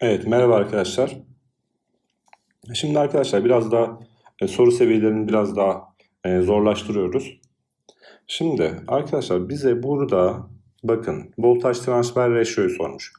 Evet, merhaba arkadaşlar. Şimdi arkadaşlar biraz daha e, soru seviyelerini biraz daha e, zorlaştırıyoruz. Şimdi arkadaşlar bize burada bakın voltaj transfer ratio'yu sormuş.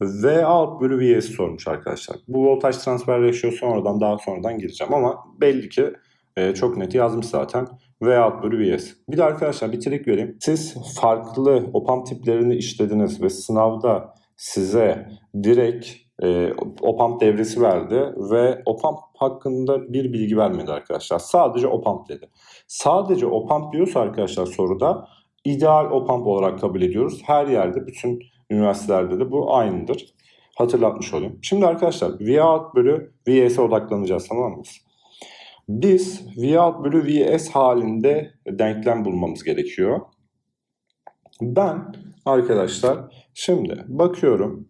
V alt bölü Vs sormuş arkadaşlar. Bu voltaj transfer ratio sonradan daha sonradan gireceğim ama belli ki e, çok net yazmış zaten. V alt bölü Vs. Bir de arkadaşlar bir trik vereyim. Siz farklı opam tiplerini işlediniz ve sınavda size direkt e, OPAMP devresi verdi ve OPAMP hakkında bir bilgi vermedi arkadaşlar. Sadece OPAMP dedi. Sadece OPAMP diyorsa arkadaşlar soruda ideal OPAMP olarak kabul ediyoruz. Her yerde bütün üniversitelerde de bu aynıdır. Hatırlatmış olayım. Şimdi arkadaşlar V out bölü Vs'e odaklanacağız tamam mı? Biz V out bölü Vs halinde denklem bulmamız gerekiyor. Ben arkadaşlar şimdi bakıyorum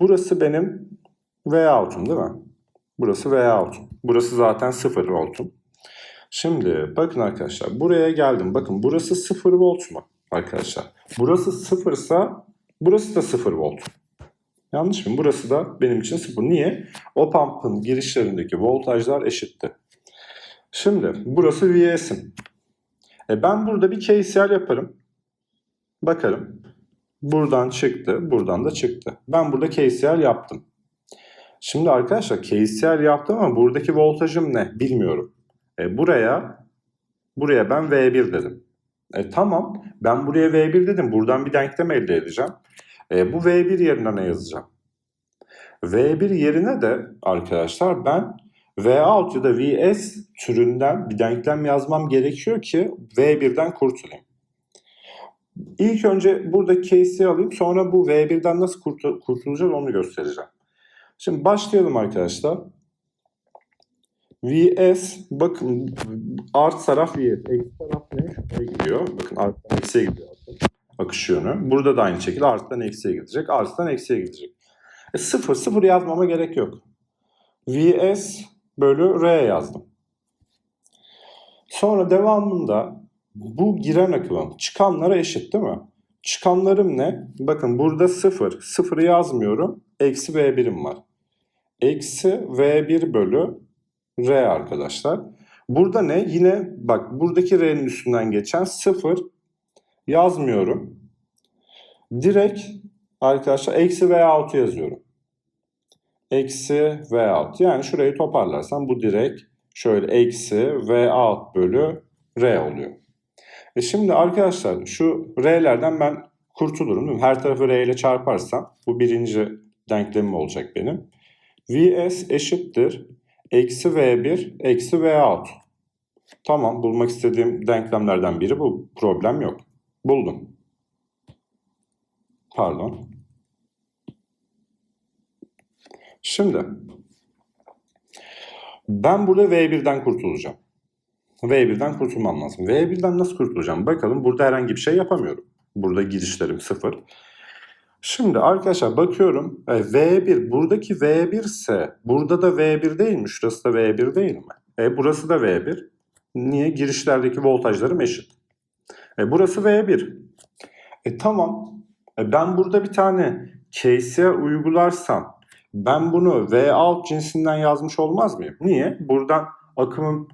Burası benim V out'um değil mi? Burası V out'um. Burası zaten 0 voltum. Şimdi bakın arkadaşlar buraya geldim. Bakın burası 0 volt mu arkadaşlar? Burası 0 ise burası da 0 volt. Yanlış mı? Burası da benim için 0. Niye? O pump'ın girişlerindeki voltajlar eşitti. Şimdi burası Vs'im. E ben burada bir KCL yaparım. Bakarım. Buradan çıktı, buradan da çıktı. Ben burada KCL yaptım. Şimdi arkadaşlar KCL yaptım ama buradaki voltajım ne bilmiyorum. E, buraya buraya ben V1 dedim. E, tamam ben buraya V1 dedim. Buradan bir denklem elde edeceğim. E, bu V1 yerine ne yazacağım? V1 yerine de arkadaşlar ben V out ya da Vs türünden bir denklem yazmam gerekiyor ki V1'den kurtulayım. İlk önce burada case'i alayım. Sonra bu V1'den nasıl kurtul kurtulacağız onu göstereceğim. Şimdi başlayalım arkadaşlar. Vs bakın art taraf Vs. Eksi taraf ne? Şuraya gidiyor. Bakın arttan eksiye gidiyor. Akış yönü. Burada da aynı şekilde arttan eksiye gidecek. Arttan eksiye gidecek. E, sıfır. Sıfır yazmama gerek yok. Vs bölü R yazdım. Sonra devamında bu giren akımım çıkanlara eşit değil mi? Çıkanlarım ne? Bakın burada 0. 0'ı yazmıyorum. Eksi V1'im var. Eksi V1 bölü R arkadaşlar. Burada ne? Yine bak buradaki R'nin üstünden geçen 0 yazmıyorum. Direkt arkadaşlar eksi V out yazıyorum. Eksi V out. Yani şurayı toparlarsam bu direkt şöyle eksi V out bölü R oluyor. E şimdi arkadaşlar şu R'lerden ben kurtulurum değil mi? Her tarafı R ile çarparsam bu birinci denklemim olacak benim. Vs eşittir. Eksi V1 eksi V out. Tamam bulmak istediğim denklemlerden biri bu. Problem yok. Buldum. Pardon. Şimdi ben burada V1'den kurtulacağım. V1'den kurtulmam lazım. V1'den nasıl kurtulacağım? Bakalım burada herhangi bir şey yapamıyorum. Burada girişlerim sıfır. Şimdi arkadaşlar bakıyorum. E, V1 buradaki V1 ise burada da V1 değil mi? Şurası da V1 değil mi? E, burası da V1. Niye? Girişlerdeki voltajlarım eşit. E, burası V1. E tamam. E, ben burada bir tane KCL uygularsam ben bunu V alt cinsinden yazmış olmaz mıyım? Niye? Buradan akımın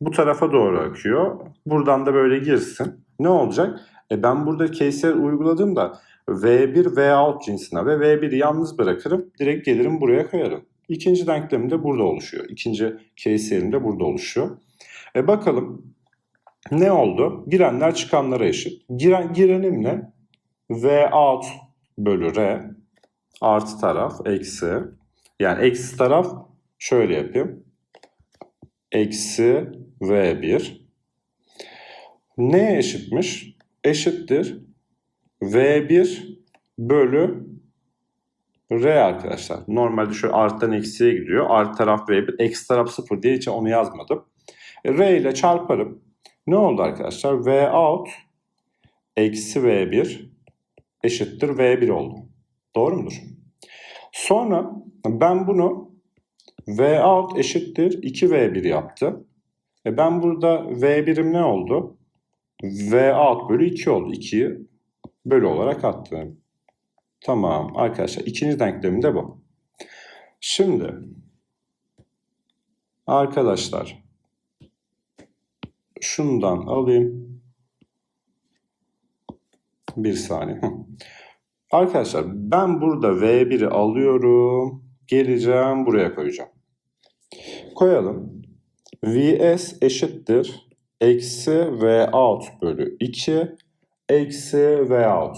bu tarafa doğru akıyor. Buradan da böyle girsin. Ne olacak? E ben burada KCL uyguladığımda V1 V out cinsine ve V1'i yalnız bırakırım. Direkt gelirim buraya koyarım. İkinci denklemim de burada oluşuyor. İkinci KCL'im de burada oluşuyor. E bakalım ne oldu? Girenler çıkanlara eşit. Giren, girenim ne? V out bölü R artı taraf eksi. Yani eksi taraf şöyle yapayım. Eksi V1 neye eşitmiş? Eşittir V1 bölü R arkadaşlar. Normalde şöyle arttan eksiye gidiyor. Art taraf V1, eksi taraf 0 diye hiç onu yazmadım. R ile çarparım. Ne oldu arkadaşlar? V out eksi V1 eşittir V1 oldu. Doğru mudur? Sonra ben bunu V out eşittir 2V1 yaptı. E ben burada V1'im ne oldu? V out bölü 2 oldu. 2'yi bölü olarak attım. Tamam arkadaşlar ikinci denklemim de bu. Şimdi arkadaşlar şundan alayım. Bir saniye. Arkadaşlar ben burada V1'i alıyorum. Geleceğim buraya koyacağım. Koyalım. Vs eşittir. Eksi V out bölü 2 eksi V out.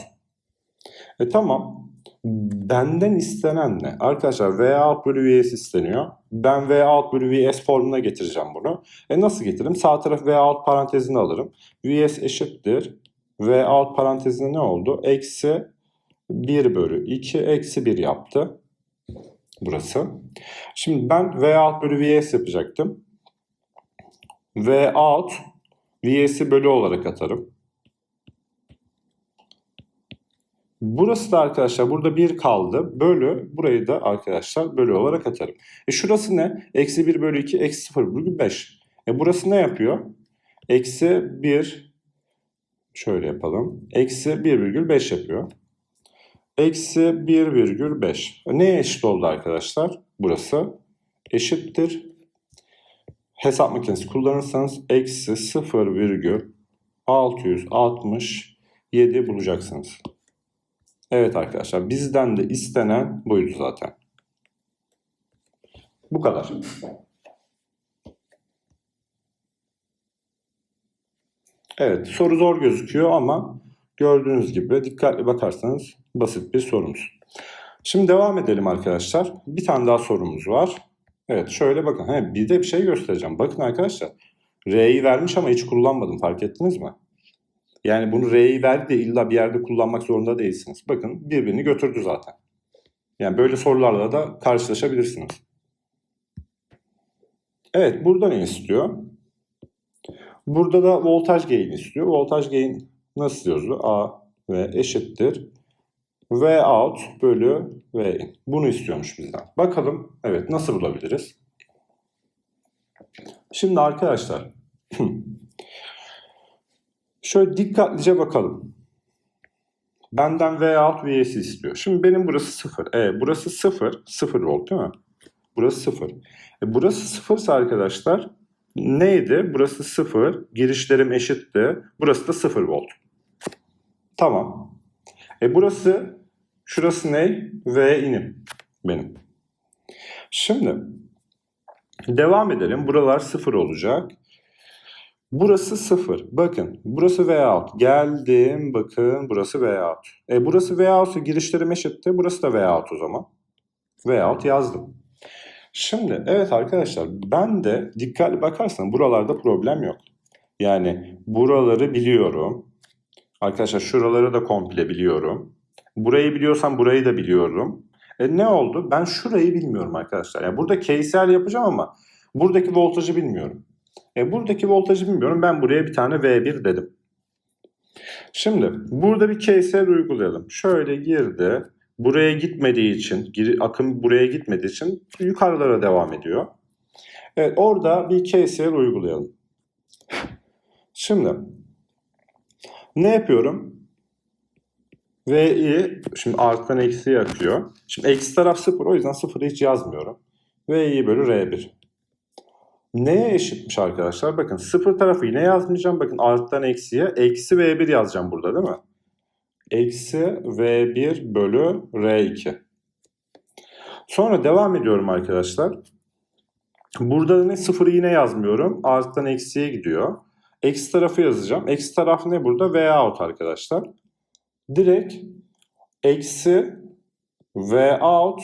E tamam. Benden istenen ne? Arkadaşlar V out bölü Vs isteniyor. Ben V out bölü Vs formuna getireceğim bunu. E nasıl getiririm? Sağ taraf V out parantezini alırım. Vs eşittir. V out parantezinde ne oldu? Eksi 1 bölü 2 eksi 1 yaptı. Burası. Şimdi ben V out bölü Vs yapacaktım. V out Vs'i bölü olarak atarım. Burası da arkadaşlar burada 1 kaldı. Bölü burayı da arkadaşlar bölü olarak atarım. E şurası ne? Eksi 1 bölü 2 eksi 0 bölü 5. E burası ne yapıyor? Eksi 1 şöyle yapalım. Eksi 1,5 yapıyor. Eksi 1,5. E Neye eşit oldu arkadaşlar? Burası eşittir. Hesap makinesi kullanırsanız eksi 0,667 bulacaksınız. Evet arkadaşlar bizden de istenen buydu zaten. Bu kadar. Evet soru zor gözüküyor ama gördüğünüz gibi dikkatli bakarsanız basit bir sorumuz. Şimdi devam edelim arkadaşlar. Bir tane daha sorumuz var. Evet şöyle bakın. He, bir de bir şey göstereceğim. Bakın arkadaşlar. R'yi vermiş ama hiç kullanmadım fark ettiniz mi? Yani bunu R'yi verdi de illa bir yerde kullanmak zorunda değilsiniz. Bakın birbirini götürdü zaten. Yani böyle sorularla da karşılaşabilirsiniz. Evet burada ne istiyor? Burada da voltaj gain istiyor. Voltaj gain nasıl yazıyor? A ve eşittir. V out bölü V in. Bunu istiyormuş bizden. Bakalım evet nasıl bulabiliriz? Şimdi arkadaşlar şöyle dikkatlice bakalım. Benden V out V'si istiyor. Şimdi benim burası 0. E, burası 0. 0 volt değil mi? Burası 0. E, burası 0 ise arkadaşlar neydi? Burası 0. Girişlerim eşitti. Burası da 0 volt. Tamam. E burası şurası ne? V inim benim. Şimdi devam edelim. Buralar 0 olacak. Burası 0. Bakın burası V out. Geldim bakın burası V out. E burası V out girişlerim eşitti. Burası da V out o zaman. V out yazdım. Şimdi evet arkadaşlar ben de dikkatli bakarsan buralarda problem yok. Yani buraları biliyorum. Arkadaşlar şuraları da komple biliyorum. Burayı biliyorsam burayı da biliyorum. E ne oldu? Ben şurayı bilmiyorum arkadaşlar. Yani burada KCL yapacağım ama buradaki voltajı bilmiyorum. E buradaki voltajı bilmiyorum. Ben buraya bir tane V1 dedim. Şimdi burada bir KCL uygulayalım. Şöyle girdi. Buraya gitmediği için, akım buraya gitmediği için yukarılara devam ediyor. Evet orada bir KCL uygulayalım. Şimdi ne yapıyorum? V'yi şimdi arttan eksiye akıyor. Şimdi eksi taraf 0 o yüzden 0'ı hiç yazmıyorum. V'yi bölü R1. Neye eşitmiş arkadaşlar? Bakın 0 tarafı yine yazmayacağım. Bakın arttan eksiye eksi V1 yazacağım burada değil mi? Eksi V1 bölü R2. Sonra devam ediyorum arkadaşlar. Burada ne sıfırı yine yazmıyorum. Arttan eksiye gidiyor. Eksi tarafı yazacağım. Eksi taraf ne burada? V out arkadaşlar. Direkt eksi V out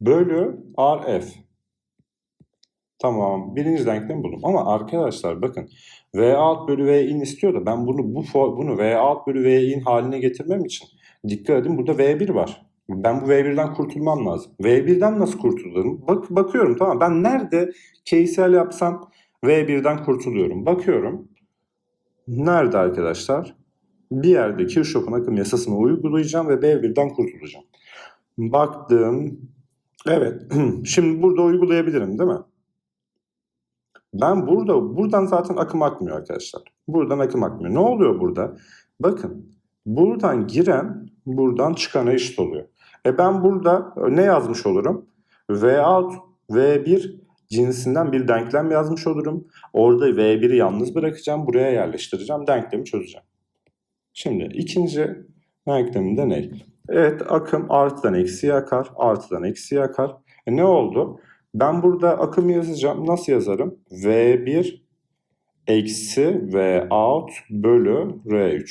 bölü RF. Tamam. Birinci denklemi buldum. Ama arkadaşlar bakın V out bölü V in istiyor da ben bunu bu bunu V out bölü V in haline getirmem için dikkat edin burada V1 var. Ben bu V1'den kurtulmam lazım. V1'den nasıl kurtulurum? Bak, bakıyorum tamam ben nerede KCL yapsam V1'den kurtuluyorum. Bakıyorum. Nerede arkadaşlar? Bir yerde Kirchhoff'un akım yasasını uygulayacağım ve V1'den kurtulacağım. Baktım. Evet. Şimdi burada uygulayabilirim değil mi? Ben burada, buradan zaten akım akmıyor arkadaşlar. Buradan akım akmıyor. Ne oluyor burada? Bakın, buradan giren buradan çıkana eşit oluyor. E ben burada ne yazmış olurum? V out V1 cinsinden bir denklem yazmış olurum. Orada V1'i yalnız bırakacağım. Buraya yerleştireceğim. Denklemi çözeceğim. Şimdi ikinci denkleminde ne? Evet akım artıdan eksiye akar. Artıdan eksiye akar. E ne oldu? Ben burada akımı yazacağım. Nasıl yazarım? V1 eksi V out bölü R3.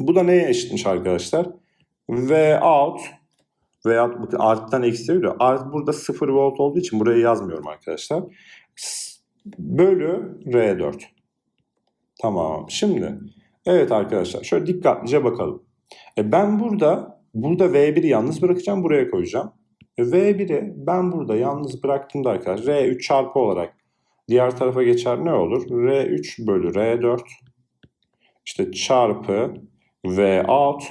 Bu da neye eşitmiş arkadaşlar? V out bakın arttan eksiye gidiyor. Art burada 0 volt olduğu için burayı yazmıyorum arkadaşlar. Bölü R4. Tamam. Şimdi evet arkadaşlar şöyle dikkatlice bakalım. E ben burada burada V1'i yalnız bırakacağım. Buraya koyacağım. E V1'i ben burada yalnız bıraktığımda arkadaşlar R3 çarpı olarak diğer tarafa geçer ne olur? R3 bölü R4 işte çarpı V out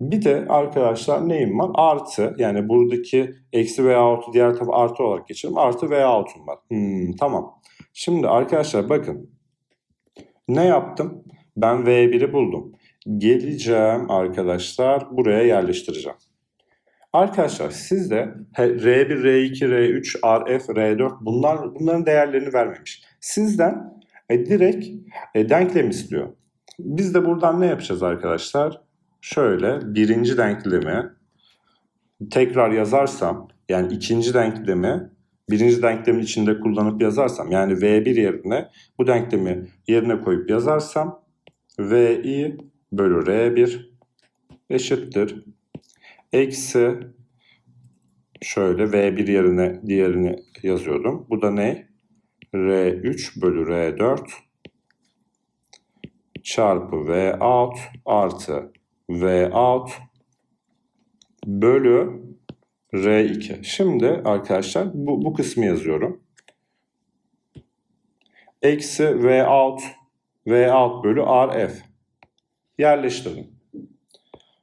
bir de arkadaşlar neyim var? Artı yani buradaki eksi V out'u diğer tarafa artı olarak geçelim. Artı V out'um var. Hmm, tamam. Şimdi arkadaşlar bakın. Ne yaptım? Ben V1'i buldum. Geleceğim arkadaşlar buraya yerleştireceğim. Arkadaşlar siz de R1, R2, R3, RF, R4 bunlar bunların değerlerini vermemiş. Sizden e, direkt e, denklem istiyor. Biz de buradan ne yapacağız arkadaşlar? Şöyle birinci denklemi tekrar yazarsam yani ikinci denklemi birinci denklemin içinde kullanıp yazarsam yani V1 yerine bu denklemi yerine koyup yazarsam VI bölü R1 eşittir. Eksi şöyle V1 yerine diğerini yazıyordum. Bu da ne? R3 bölü R4 çarpı V out artı V out bölü R2. Şimdi arkadaşlar bu, bu kısmı yazıyorum. Eksi V out V out bölü RF. Yerleştirdim.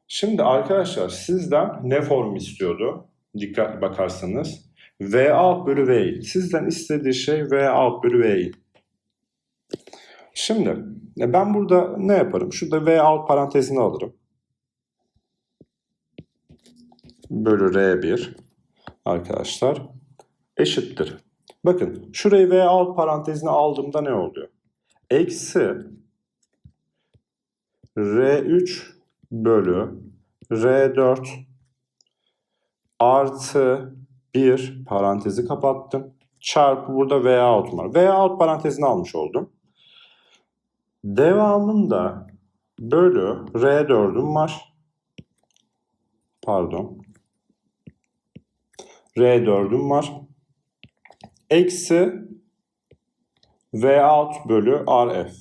Şimdi arkadaşlar sizden ne form istiyordu? Dikkatli bakarsanız. V out bölü V. Sizden istediği şey V out bölü V. Şimdi e, ben burada ne yaparım? Şurada V out parantezini alırım. Bölü R1 arkadaşlar eşittir. Bakın şurayı V out parantezine aldığımda ne oluyor? Eksi R3 bölü R4 artı 1 parantezi kapattım. Çarpı burada V out var. V out parantezini almış oldum. Devamında bölü R4'üm var. Pardon. R4'üm var. Eksi V out bölü RF.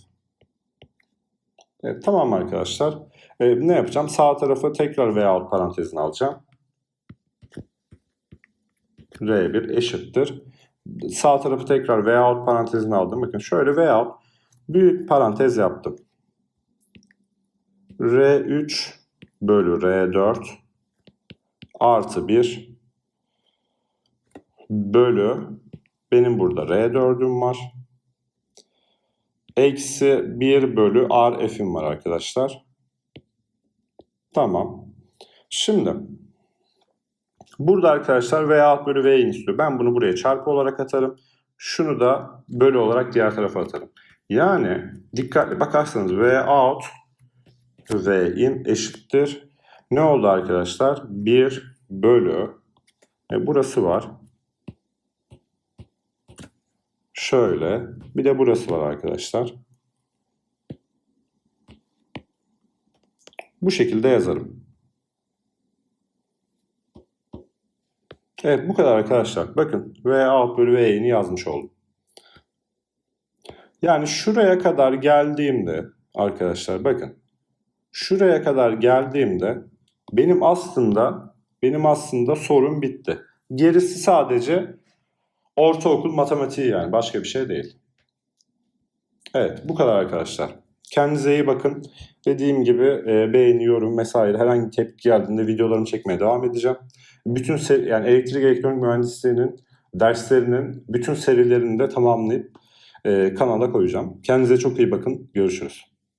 Evet, tamam arkadaşlar. Ee, ne yapacağım? Sağ tarafı tekrar V out parantezine alacağım. R1 eşittir. Sağ tarafı tekrar V out parantezine aldım. Bakın şöyle V out büyük parantez yaptım. R3 bölü R4 artı 1 bölü benim burada R4'üm var. Eksi 1 bölü RF'im var arkadaşlar. Tamam. Şimdi burada arkadaşlar V alt bölü V in istiyor. Ben bunu buraya çarpı olarak atarım. Şunu da bölü olarak diğer tarafa atarım. Yani dikkatli bakarsanız V out V in eşittir. Ne oldu arkadaşlar? 1 bölü e, burası var. Şöyle. Bir de burası var arkadaşlar. Bu şekilde yazarım. Evet bu kadar arkadaşlar. Bakın V alt bölü V in'i yazmış oldum. Yani şuraya kadar geldiğimde arkadaşlar bakın. Şuraya kadar geldiğimde benim aslında benim aslında sorum bitti. Gerisi sadece ortaokul matematiği yani başka bir şey değil. Evet bu kadar arkadaşlar. Kendinize iyi bakın. Dediğim gibi e, beğeniyorum vesaire herhangi tepki geldiğinde videolarımı çekmeye devam edeceğim. Bütün seri, yani elektrik elektronik mühendisliğinin derslerinin bütün serilerini de tamamlayıp e, kanala koyacağım. Kendinize çok iyi bakın. Görüşürüz.